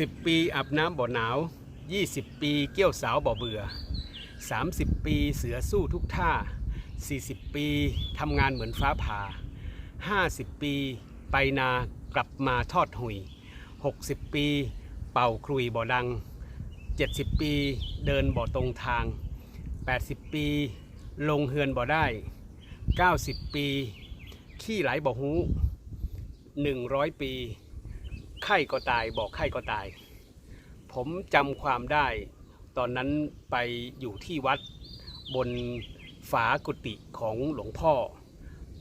10 ปีอาบน้ำบ่อหนาว 20 ปีเกี้ยวสาวบ่อเบื่อ 30 ปีเสือสู้ทุกท่า 40 ปีทำงานเหมือนฟ้าผ่า 50 ปีไปนากลับมาทอดหุย 60 ปีเป่าครุยบ่อดัง 70 ปีเดินบ่อตรงทาง 80 ปีลงเฮือนบ่อได้ 90 ปี ขี้ไหลบ่อหู 100 ปี ไข้ก็ตายบอกไข้ก็ตาย ผมจำความได้ ตอนนั้นไปอยู่ที่วัดบนฝากุฏิของหลวงพ่อ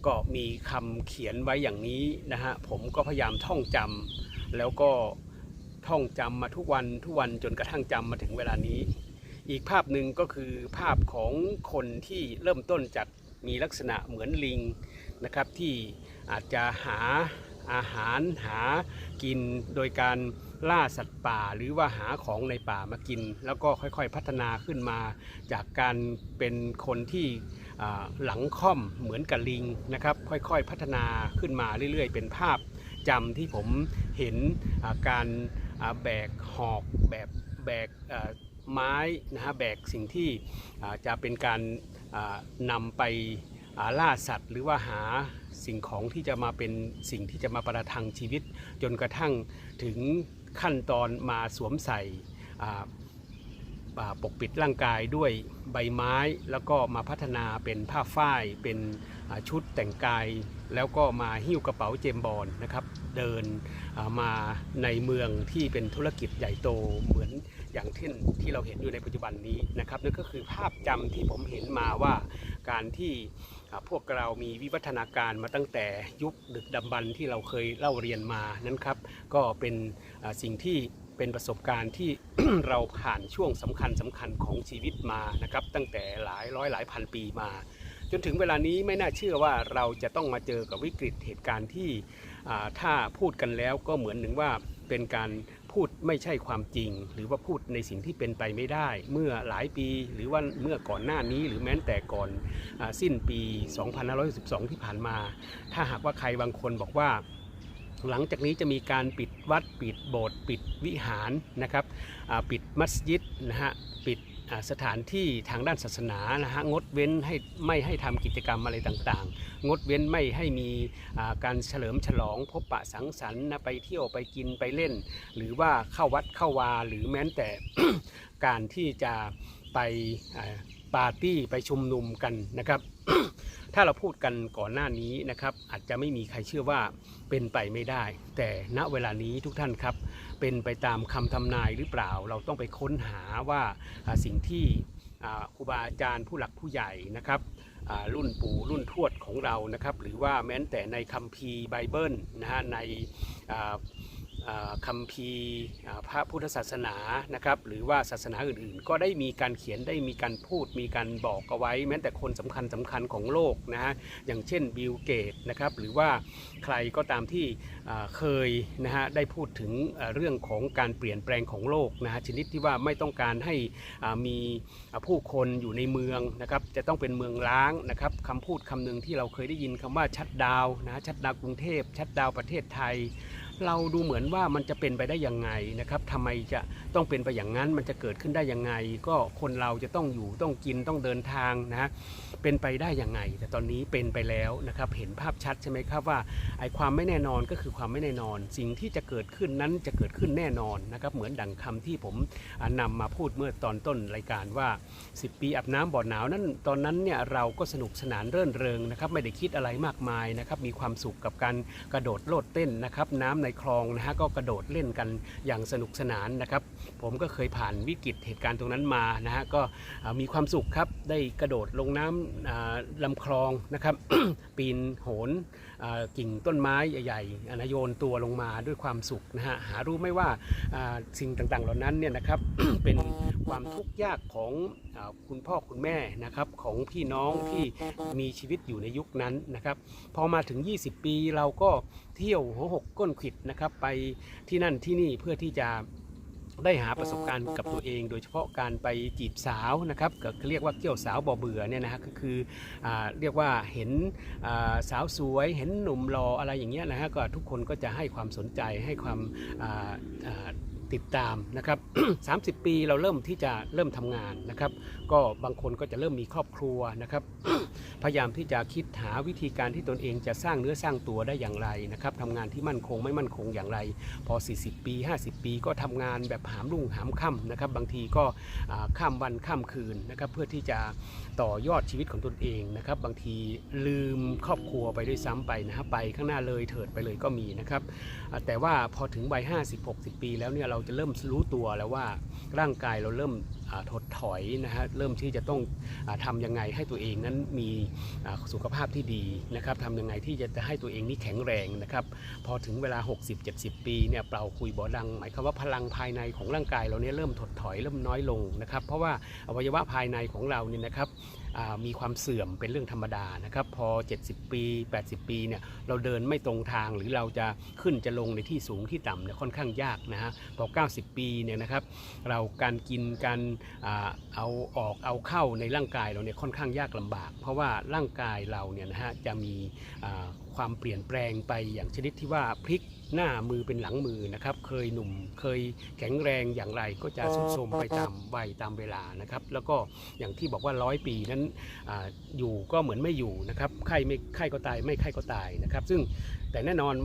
ก็มีคำเขียนไว้อย่างนี้นะฮะ ผมก็พยายามท่องจำแล้วก็ท่องจำมาทุกวันทุกวันจนกระทั่งจำมาถึงเวลานี้ อีกภาพหนึ่งก็คือภาพของคนที่เริ่มต้นจากมีลักษณะเหมือนลิงนะครับที่อาจจะหา อาหารหากินโดยการล่าสัตว์ป่าหรือว่าหาของในป่ามากิน แล้วก็ค่อยๆพัฒนาขึ้นมา จากการเป็นคนที่หลังค่อมเหมือนกับลิงนะครับ ค่อยๆพัฒนาขึ้นมาเรื่อยๆ เป็นภาพจำที่ผมเห็นาการาแบกหอกแบบแบกไม้นะฮะแบกสิ่งที่จะเป็นการานำไป ล่าสัตว์ หรือว่าหาสิ่งของที่จะมาเป็นสิ่งที่จะมาประทังชีวิต จนกระทั่งถึงขั้นตอนมาสวมใส่ปกปิดร่างกายด้วยใบไม้ แล้วก็มาพัฒนาเป็นผ้าฝ้าย เป็นชุดแต่งกาย แล้วก็มาหิ้วกระเป๋าเจมบอลนะครับ เดินามาในเมืองที่เป็นธุรกิจใหญ่โตเหมือนอย่างที่ที่เราเห็นอยู่ในปัจจุบันนี้นะครับนั่นก็คือภาพจำที่ผมเห็นมาว่า การที่พวกเรามีวิวัฒนาการมาตั้งแต่ยุคดึกดำบรรพ์ที่เราเคยเล่าเรียนมานั้นครับ ก็เป็นสิ่งที่เป็นประสบการณ์ที่เราผ่านช่วงสำคัญสำคัญของชีวิตมานะครับ ตั้งแต่หลายร้อยหลายพันปีมา จนถึงเวลานี้ไม่น่าเชื่อว่าเราจะต้องมาเจอกับวิกฤตเหตุการณ์ที่ถ้าพูดกันแล้วก็เหมือนหนึ่งว่าเป็นการ พูดไม่ใช่ความจริง หรือว่าพูดในสิ่งที่เป็นไปไม่ได้ เมื่อหลายปีหรือว่าเมื่อก่อนหน้านี้หรือแม้แต่ก่อนอสิ้นปี 2512 ที่ผ่านมา ถ้าหากว่าใครบางคนบอกว่าหลังจากนี้จะมีการปิดวัดปิดโบสถ์ปิดวิหารนะครับปิดมัสยิดนะฮะปิด สถานที่ทางด้านศาสนานะฮะงดเว้นให้ไม่ให้ทำกิจกรรมอะไรต่างๆ งดเว้นไม่ให้มีการเฉลิมฉลองพบปะสังสรรค์นะไปเที่ยวไปกินไปเล่น หรือว่าเข้าวัดเข้าวาหรือแม้แต่การที่จะไปปาร์ตี้ไปชุมนุมกันนะครับ ถ้าเราพูดกันก่อนหน้านี้นะครับ อาจจะไม่มีใครเชื่อว่าเป็นไปไม่ได้ แต่ณเวลานี้ทุกท่านครับ เป็นไปตามคำทำนายหรือเปล่า เราต้องไปค้นหาว่าสิ่งที่ครูบาอาจารย์ผู้หลักผู้ใหญ่นะครับรุ่นปู่รุ่นทวดของเรานะครับ หรือว่าแม้แต่ในคัมภีร์ไบเบิลนะฮะใน คัมภีร์พระพุทธศาสนานะครับหรือว่าศาสนาอื่นๆ ก็ได้มีการเขียนได้มีการพูดมีการบอกเอาไว้ แม้แต่คนสำคัญสำคัญของโลกนะฮะอย่างเช่นบิลเกตนะครับหรือว่าใครก็ตามที่เคยนะฮะได้พูดถึงเรื่องของการเปลี่ยนแปลงของโลกนะฮะชนิดที่ว่าไม่ต้องการให้มีผู้คนอยู่ในเมืองนะครับจะต้องเป็นเมืองล้างนะครับคำพูดคำหนึ่งที่เราเคยได้ยินคำว่าชัดดาวนะฮะชัดดาวกรุงเทพชัดดาวประเทศไทย เราดูเหมือนว่ามันจะเป็นไปได้ยังไงนะครับทำไมจะต้องเป็นไปอย่างนั้นมันจะเกิดขึ้นได้ยังไง ก็คนเราจะต้องอยู่ต้องกินต้องเดินทางนะเป็นไปได้ยังไง แต่ตอนนี้เป็นไปแล้วนะครับเห็นภาพชัดใช่ไหมครับว่าไอ้ความไม่แน่นอนก็คือความไม่แน่นอน สิ่งที่จะเกิดขึ้นนั้นจะเกิดขึ้นแน่นอนนะครับเหมือนดังคำที่ผมอ่านำมาพูดเมื่อตอนต้นรายการว่า 10 ปีอาบน้ำบ่อหนาวนั้นตอนนั้นเนี่ยเราก็สนุกสนานเรื่นเริงนะครับไม่ได้คิดอะไรมากมายนะครับมีความสุขกับการกระโดดโลดเต้นนะครับน้ำในคลองนะฮะก็กระโดดเล่นกันอย่างสนุกสนานนะครับ ผมก็เคยผ่านวิกฤตเหตุการณ์ตรงนั้นมานะฮะก็มีความสุขครับได้กระโดดลงน้ำอ่าลำคลองนะครับปีนโหน กิ่งต้นไม้ใหญ่ๆอ่านะโยนตัวลงมาด้วยความสุขนะฮะหารู้ไหมว่าอ่าสิ่งต่างๆ เหล่านั้นเนี่ยนะครับ เป็นความทุกข์ยากของอคุณพ่อคุณแม่นะครับของพี่น้องที่มีชีวิตอยู่ในยุคนั้นนะครับ พอมาถึง 20 ปีเราก็เที่ยวหัวหกก้นขิดนะครับ ไปที่นั่นที่นี่เพื่อที่จะ ได้หาประสบการณ์กับตัวเอง โดยเฉพาะการไปจีบสาวนะครับก็เรียกว่าเกี่ยวสาวบ่อเบื่อเนี่ยนะฮะก็คืออเรียกว่าเห็นสาวสวย เห็นหนุ่มรออะไรอย่างเงี้ยนะฮะก็ทุกคนก็จะให้ความสนใจให้ความ ติดตามนะครับ 30 ปีเราเริ่มที่จะเริ่มทำงานนะครับ ก็บางคนก็จะเริ่มมีครอบครัวนะครับ พยายามที่จะคิดหาวิธีการที่ตนเองจะสร้างเนื้อสร้างตัวได้อย่างไรนะครับทำงานที่มั่นคงไม่มั่นคงอย่างไร พอ 40 ปี 50 ปีก็ทำงานแบบหามรุ่งหามค่ำนะครับ บางทีก็ข้ามวันข้ามคืนนะครับเพื่อที่จะต่อยอดชีวิตของตนเองนะครับ บางทีลืมครอบครัวไปด้วยซ้ำไปนะครับไปข้างหน้าเลยเถิดไปเลยก็มีนะครับ แต่ว่าพอถึงวัย50 60 ปีแล้วเนี่ยเราจะเริ่มรู้ตัวแล้วว่าร่างกายเราเริ่ม ถดถอยนะฮะเริ่มที่จะต้องอาทำยังไงให้ตัวเองนั้นมีสุขภาพที่ดีนะครับทำยังไงที่จะให้ตัวเองนี่แข็งแรงนะครับพอถึงเวลา 60-70 ปีเนี่ยเปล่าคุยบ่อดัง หมายความว่าพลังภายในของร่างกายเราเนี่ยเริ่มถดถอยเริ่มน้อยลงนะครับเพราะว่าอวัยวะภายในของเราเนี่ยนะครับมีความเสื่อมเป็นเรื่องธรรมดานะครับพอ 70 ปี 80 ปีเนี่ยเราเดินไม่ตรงทางหรือเราจะขึ้นจะลงในที่สูงที่ต่ำเนี่ยค่อนข้างยากนะฮะพอ 90 ปีเนี่ยนะครับเราการกินการเอาออกเอาเข้าในร่างกายเราเนี่ยค่อนข้างยากลำบาก เพราะว่าร่างกายเราเนี่ยนะฮะจะมีความเปลี่ยนแปลงไปอย่างชนิดที่ว่าพลิกหน้ามือเป็นหลังมือนะครับ เคยหนุ่มเคยแข็งแรงอย่างไรก็จะสุดโทรมไปตามวัยตามเวลานะครับ แล้วก็อย่างที่บอกว่าร้อยปีนั้นอาอยู่ก็เหมือนไม่อยู่นะครับไข้ไม่ไข้ก็ตายไม่ไข้ก็ตายนะครับ ซึ่งแต่แน่นอน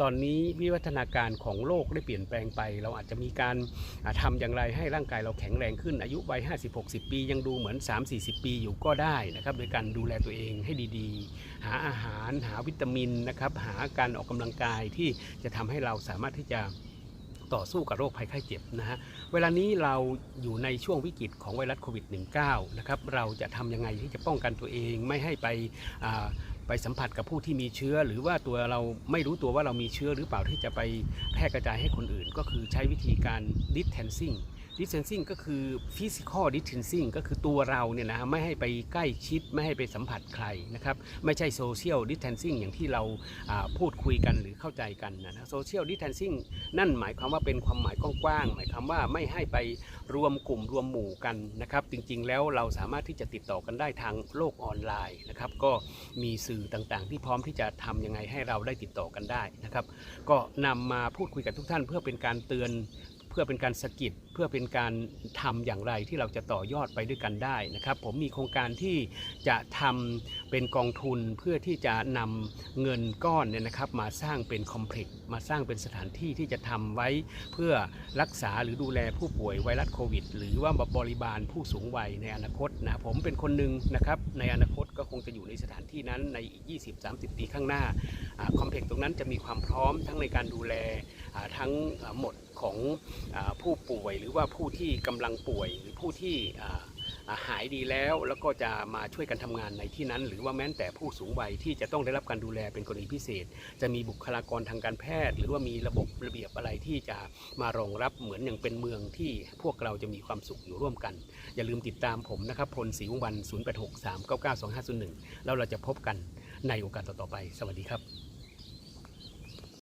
ตอนนี้วิวัฒนาการของโลกได้เปลี่ยนแปลงไป เราอาจจะมีการอ่าทำอย่างไรให้ร่างกายเราแข็งแรงขึ้นอายุวัย50-60 ปี ยังดูเหมือน 3-40 ปีอยู่ก็ได้นะครับ โดยการดูแลตัวเองให้ดีๆ หาอาหารหาวิตามินนะครับหาการออกกำลังกายที่จะทำให้เราสามารถที่จะต่อสู้กับโรคภัยไข้เจ็บนะฮะ เวลานี้เราอยู่ในช่วงวิกฤตของไวรัสโควิด -19 นะครับ เราจะทำยังไงที่จะป้องกันตัวเองไม่ให้ไปไปสัมผัสกับผู้ที่มีเชื้อ หรือว่าตัวเราไม่รู้ตัวว่าเรามีเชื้อหรือเปล่าที่จะไปแพร่กระจายให้คนอื่น ก็คือใช้วิธีการ distancing distancing ก็คือ physical distancing ก็คือตัวเราเนี่ยนะฮะไม่ให้ไปใกล้ชิดไม่ให้ไปสัมผัสใครนะครับ ไม่ใช่ social distancing อย่างที่เราพูดคุยกันหรือเข้าใจกันนะนะ social distancing นั่นหมายความว่าเป็นความหมายกว้างๆหมายความว่าไม่ให้ไปรวมกลุ่มรวมหมู่กันนะครับ จริงๆแล้วเราสามารถที่จะติดต่อกันได้ทางโลกออนไลน์นะครับ ก็มีสื่อต่างๆ ที่พร้อมที่จะทำยังไงให้เราได้ติดต่อกันได้นะครับ ก็นำมาพูดคุยกับทุกท่านเพื่อเป็นการเตือน เพื่อเป็นการสะกิดเพื่อเป็นการทำอย่างไรที่เราจะต่อยอดไปด้วยกันได้นะครับ ผมมีโครงการที่จะทำเป็นกองทุนเพื่อที่จะนำเงินก้อนเนี่ยนะครับมาสร้างเป็นคอมเพล็กซ์มาสร้างเป็นสถานที่ที่จะทำไว้เพื่อรักษาหรือดูแลผู้ป่วยไวรัสโควิด หรือว่าบริบาลผู้สูงวัยในอนาคตนะผมเป็นคนหนึ่งนะครับในอนาคตก็คงจะอยู่ในสถานที่นั้นในอีก20-30 ปีข้างหน้าคอมเพล็กซ์ตรงนั้นจะมีความพร้อมทั้งในการดูแล ทั้งหมดของอผู้ป่วยหรือว่าผู้ที่กำลังป่วยหรือผู้ที่หายดีแล้วแล้วก็จะมาช่วยกันทำงานในที่นั้น หรือว่าแม้แต่ผู้สูงวัยที่จะต้องได้รับการดูแลเป็นกรณีพิเศษ จะมีบุคลากรทางการแพทย์ หรือว่ามีระบบระเบียบอะไรที่จะมารองรับเหมือนอย่างเป็นเมืองที่พวกเราจะมีความสุขอยู่ร่วมกัน อย่าลืมติดตามผมนะครับพลศรีวงวัน 0863992501 แล้วเราจะพบกันในโอกาสต่อๆไป สวัสดีครับ